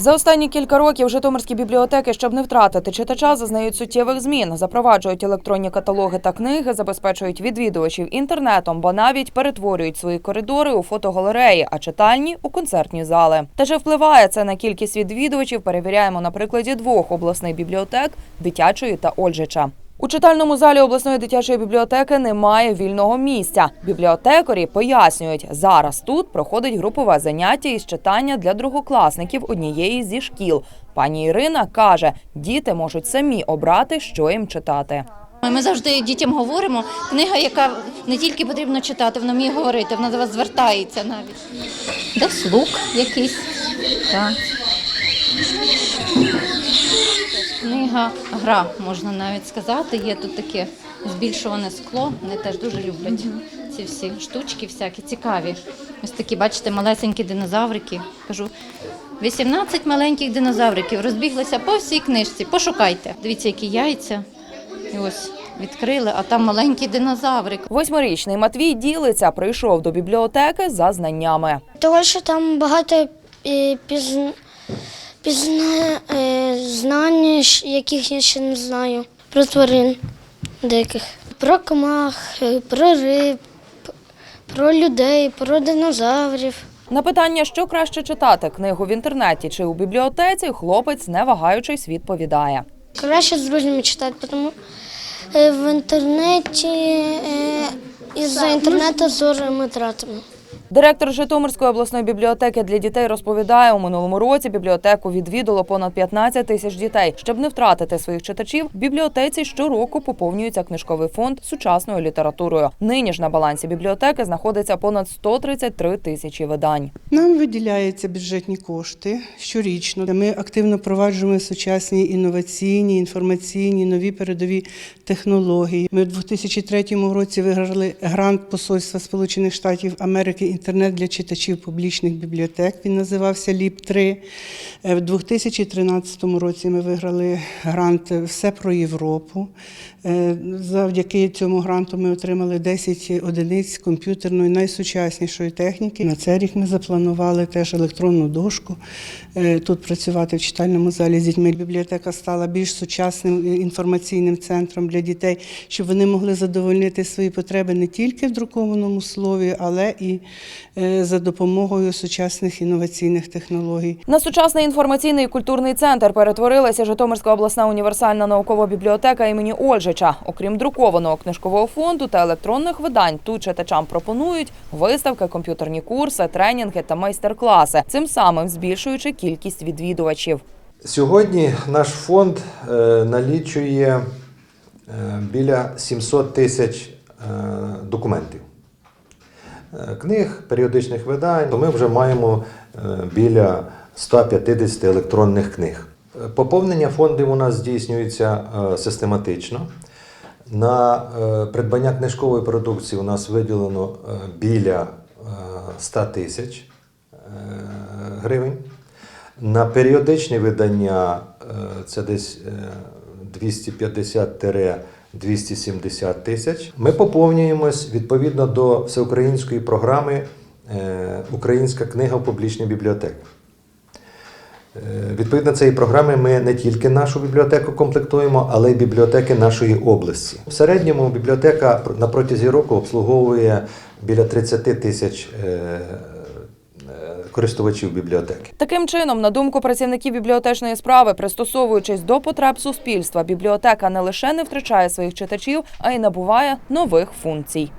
За останні кілька років житомирські бібліотеки, щоб не втратити читача, зазнають суттєвих змін. Запроваджують електронні каталоги та книги, забезпечують відвідувачів інтернетом, бо навіть перетворюють свої коридори у фотогалереї, а читальні у концертні зали. Та чи впливає це на кількість відвідувачів? Перевіряємо на прикладі двох обласних бібліотек дитячої та Ольжича. У читальному залі обласної дитячої бібліотеки немає вільного місця. Бібліотекарі пояснюють, зараз тут проходить групове заняття із читання для другокласників однієї зі шкіл. Пані Ірина каже, діти можуть самі обрати, що їм читати. Ми завжди дітям говоримо, книга, яка не тільки потрібно читати, вона вміє говорити, вона до вас звертається навіть. Десь лук якийсь. Так. Книга гра, можна навіть сказати. Є тут таке збільшуване скло. Вони теж дуже люблять ці всі штучки, всякі цікаві. Ось такі, бачите, малесенькі динозаврики. Кажу, 18 маленьких динозавриків розбіглися по всій книжці. Пошукайте. Дивіться, які яйця. І ось відкрили, а там маленький динозаврик. Восьмирічний Матвій ділиться, прийшов до бібліотеки за знаннями. Тому що там багато е, пізн... пізна... е, знань, яких я ще не знаю. Про тварин деяких. Про комах, е, про риб, про людей, про динозаврів. На питання, що краще читати книгу в інтернеті чи у бібліотеці, хлопець, не вагаючись, відповідає. Краще з друзями читати, тому е, в інтернеті е, із-за інтернету дуже ми тратимо. Директор Житомирської обласної бібліотеки для дітей розповідає, у минулому році бібліотеку відвідало понад 15 тисяч дітей. Щоб не втратити своїх читачів, в бібліотеці щороку поповнюється книжковий фонд сучасною літературою. Нині ж на балансі бібліотеки знаходиться понад 133 тисячі видань. Нам виділяються бюджетні кошти щорічно. Ми активно впроваджуємо сучасні інноваційні, інформаційні, нові передові технології. Ми в 2003 році виграли грант Посольства Сполучених Штатів Америки інтернет для читачів публічних бібліотек. Він називався ЛІП 3 В 2013 році ми виграли грант Все про Європу. Е, Завдяки цьому гранту ми отримали 10 одиниць комп'ютерної найсучаснішої техніки. На цей рік ми запланували теж електронну дошку. е, Тут працювати в читальному залі з дітьми. Бібліотека стала більш сучасним е, інформаційним центром для дітей, щоб вони могли задовольнити свої потреби не тільки в друкованому слові, але і е, за допомогою сучасних інноваційних технологій. На сучасний інформаційний і культурний центр перетворилася Житомирська обласна універсальна наукова бібліотека імені Ольжича. Окрім друкованого книжкового фонду та електронних видань, тут читачам пропонують виставки, комп'ютерні курси, тренінги та майстер-класи, цим самим збільшуючи кількість відвідувачів. Сьогодні наш фонд е, налічує е, біля 700 тисяч е, документів. Е, книг, періодичних видань, то ми вже маємо е, біля 150 електронних книг. Е, поповнення фондів у нас здійснюється систематично. На придбання книжкової продукції у нас виділено біля 100 тисяч гривень. На періодичні видання це десь 250 270 тисяч. Ми поповнюємось відповідно до всеукраїнської програми е, Українська книга в публічній бібліотеки. Е, відповідно цієї програми ми не тільки нашу бібліотеку комплектуємо, але й бібліотеки нашої області. В середньому бібліотека на протязі року обслуговує біля 30 тисяч е, користувачів бібліотеки. Таким чином, на думку працівників бібліотечної справи, пристосовуючись до потреб суспільства, бібліотека не лише не втрачає своїх читачів, а й набуває нових функцій.